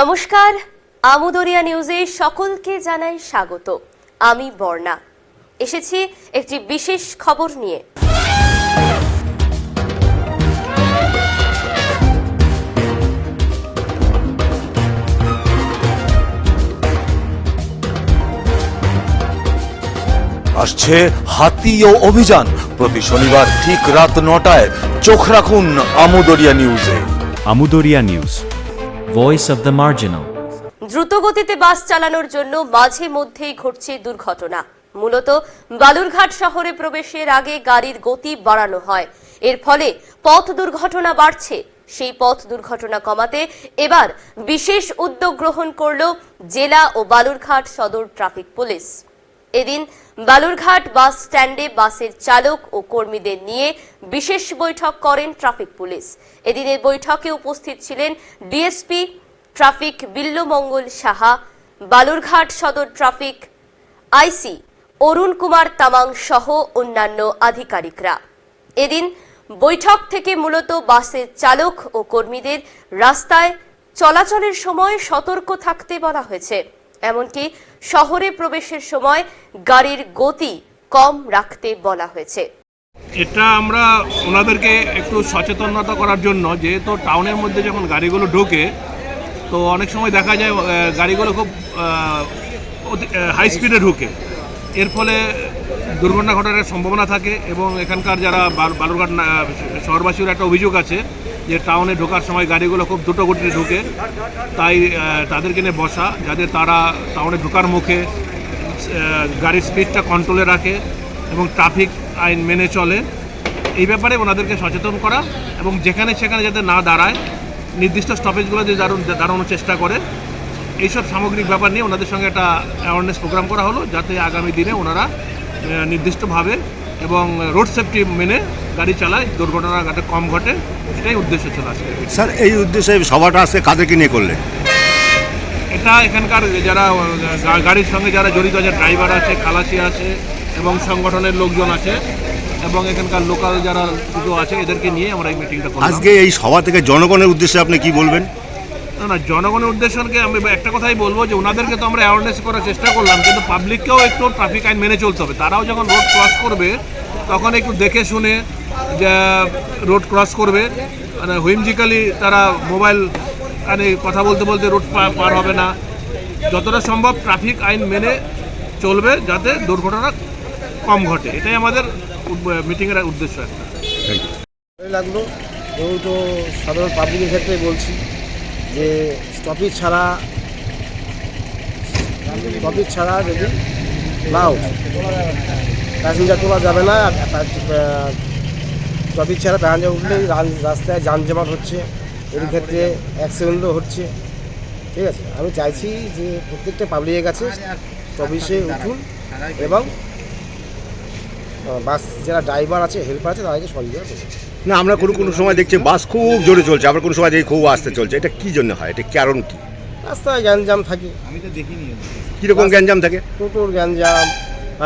নমস্কার আমুদরিয়া নিউজে সকলকে জানাই স্বাগত। আমি বর্ণা। এসেছি একটি বিশেষ খবর নিয়ে। আসছে হাতি ও অভিযান। প্রতি শনিবার ঠিক রাত নটায় চোখ রাখুন আমুদরিয়া নিউজে। Amudoria News, Voice of the Marginal. দ্রুতগতিতে বাস চালানোর জন্য মাঝে মধ্যেই ঘটছে দুর্ঘটনা। মূলত বালুরঘাট শহরে প্রবেশের আগে গাড়ির গতি বাড়ানো হয়। এর ফলে পথ দুর্ঘটনা বাড়ছে। সেই পথ দুর্ঘটনা কমাতে এবার বিশেষ উদ্যোগ গ্রহণ করল জেলা ও বালুরঘাট সদর ট্রাফিক পুলিশ। এদিন বালুরঘাট বাস স্ট্যান্ডে বাসের চালক ও কর্মীদের নিয়ে বিশেষ বৈঠক করেন ট্রাফিক পুলিশ। এদিনের বৈঠকে উপস্থিত ছিলেন ডিএসপি ট্রাফিক বিল্লমঙ্গল সাহা, বালুরঘাট সদর ট্রাফিক আইসি অরুণ কুমার তামাং সহ অন্যান্য আধিকারিকরা। এদিন বৈঠক থেকে মূলত বাসের চালক ও কর্মীদের রাস্তায় চলাচলের সময় সতর্ক থাকতে বলা হয়েছে। এমনকি শহরে প্রবেশের সময় গাড়ির গতি কম রাখতে বলা হয়েছে। এটা আমরা ওনাদেরকে একটু সচেতনতা করার জন্য, যেহেতু টাউনের মধ্যে যখন গাড়িগুলো ঢোকে, তো অনেক সময় দেখা যায় গাড়িগুলো খুব হাই স্পিডে ঢোকে। এর ফলে দুর্ঘটনা ঘটার সম্ভাবনা থাকে এবং এখানকার যারা বাল- বালুরঘাট শহরবাসীর একটা অভিযোগ আছে যে টাউনে ঢোকার সময় গাড়িগুলো খুব দ্রুত গতিতে ঢোকে, তাই তাদেরকে নিয়ে বসা, যাতে তারা টাউনে ঢোকার মুখে গাড়ির স্পিডটা কন্ট্রোলে রাখে এবং ট্রাফিক আইন মেনে চলে। এই ব্যাপারে ওনাদেরকে সচেতন করা এবং যেখানে সেখানে যাতে না দাঁড়ায়, নির্দিষ্ট স্টপেজগুলোতে দাঁড়ানো দাঁড়ানোর চেষ্টা করে, এইসব সামগ্রিক ব্যাপার নিয়ে ওনাদের সঙ্গে একটা অ্যাওয়ারনেস প্রোগ্রাম করা হলো, যাতে আগামী দিনে ওনারা নির্দিষ্টভাবে এবং রোড সেফটি মেনে গাড়ি চালায় দুর্ঘটনা যাতে কম ঘটে এটাই উদ্দেশ্য ছিল আজকে। স্যার এই উদ্দেশ্যে সভাটা আজকে কাদেরকে নিয়ে করলেন? এটা এখানকার যারা গাড়ির সঙ্গে যারা জড়িত আছে ড্রাইভার আছে খালাসি আছে এবং সংগঠনের লোকজন আছে এবং এখানকার লোকাল যারা দুটো আছে এদেরকে নিয়ে আমরা এই মিটিংটা করলাম। আজকে এই সভা থেকে জনগণের উদ্দেশ্যে আপনি কি বলবেন? না না জনগণের উদ্দেশ্যকে আমি একটা কথাই বলব যে ওনাদেরকে তো আমরা অ্যাওয়ারনেস করার চেষ্টা করলাম কিন্তু পাবলিককেও একটু ট্রাফিক আইন মেনে চলতে হবে। তারাও যখন রোড ক্রস করবে তখন একটু দেখে শুনে রোড ক্রস করবে মানে হুইমজিক্যালি তারা মোবাইল মানে কথা বলতে বলতে রোড পার হবে না। যতটা সম্ভব ট্রাফিক আইন মেনে চলবে যাতে দুর্ঘটনা কম ঘটে। এটাই আমাদের মিটিংয়ের উদ্দেশ্য একটা। ভালোই লাগল। যেহেতু সাধারণ পাবলিকের ক্ষেত্রে বলছি যে স্টপেজ ছাড়া স্টপেজ ছাড়া যদি না ওঠে প্যাসেঞ্জার তোলা যাবে না স্টপেজ ছাড়া প্যাসেঞ্জার উঠলেই রাস্তায় যান জমাট হচ্ছে এর ক্ষেত্রে অ্যাক্সিডেন্টও হচ্ছে। ঠিক আছে আমি চাইছি যে প্রত্যেকটা পাবলিকের কাছে স্টপেজে উঠুন এবং বাস যারা ড্রাইভার আছে হেল্পার আছে তাদেরকে সহযোগিতা করুন। না আমরা কোনো কোনো সময় দেখছি বাস খুব জোরে চলছে আবার কোনো সময় দেখি খুব আস্তে চলছে। এটা কী জন্য হয়? এটা কারণ কি? রাস্তায় গ্যাঞ্জাম থাকে। আমি তো দেখিনি কীরকম গ্যাঞ্জাম থাকে? টোটোর গ্যাঞ্জাম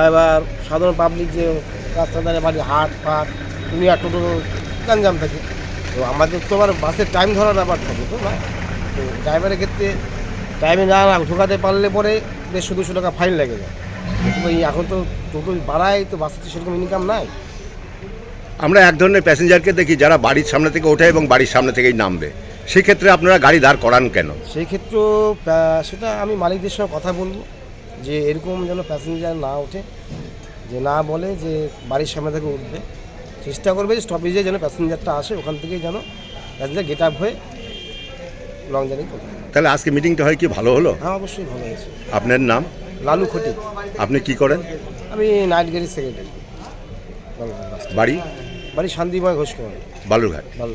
এবার সাধারণ পাবলিক যে রাস্তা ধারে বাড়ি হাট ফাট দুনিয়া টোটো গ্যাঞ্জাম থাকে। তো আমাদের তো আবার বাসের টাইম ধরার ব্যাপার থাকে তো না? তো ড্রাইভারের ক্ষেত্রে টাইমে না ঢোকাতে পারলে পরে দেড়শো দুশো টাকা ফাইন লেগে যায়। এখন তো টোটো বাড়ায় তো বাসে তো সেরকম ইনকাম নাই। আমরা এক ধরনের প্যাসেঞ্জারকে দেখি যারা বাড়ির সামনে থেকে ওঠে এবং বাড়ির সামনে থেকেই নামবে। সেক্ষেত্রে আপনারা গাড়ি দাঁড় করান কেন? সেই ক্ষেত্রেও প্যা- সেটা আমি মালিকদের সঙ্গে কথা বলব যে এরকম যেন প্যাসেঞ্জার না ওঠে যে না বলে যে বাড়ির সামনে থেকে উঠবে। চেষ্টা করবে যে স্টপেজে যেন প্যাসেঞ্জারটা আসে ওখান থেকেই যেন প্যাসেঞ্জার গেট আপ হয়ে লং জার্নি করবে। তাহলে আজকে মিটিংটা হয় কি ভালো হলো? হ্যাঁ অবশ্যই ভালো হয়েছে। আপনার নাম? লালু খটি আপনি কি করেন? আমি নাইট গাড়ির সেক্রেটারি বাড়ি? বাড়ি শান্তিময় ঘোষ কুমার। বালুরঘাট। ভালো